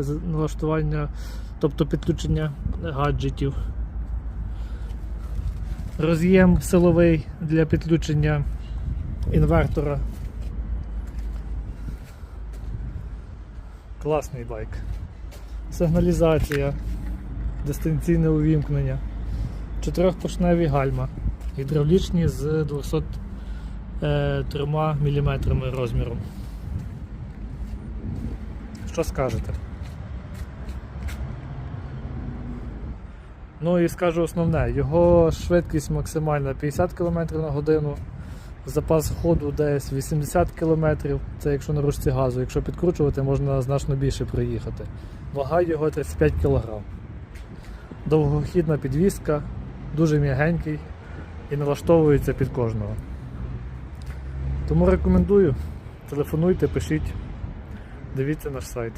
з- налаштування, тобто підключення гаджетів. Роз'єм силовий для підключення інвертора. Класний байк. Сигналізація, дистанційне увімкнення, чотирьохпоршневі гальма, гідравлічні з 203 мм розміром. Що скажете? Ну і скажу основне, його швидкість максимальна 50 км на годину, запас ходу десь 80 км, це якщо на ручці газу, якщо підкручувати, можна значно більше проїхати. Вага його 35 кг. Довгохідна підвізка, дуже м'ягенький і налаштовується під кожного. Тому рекомендую, телефонуйте, пишіть, дивіться наш сайт.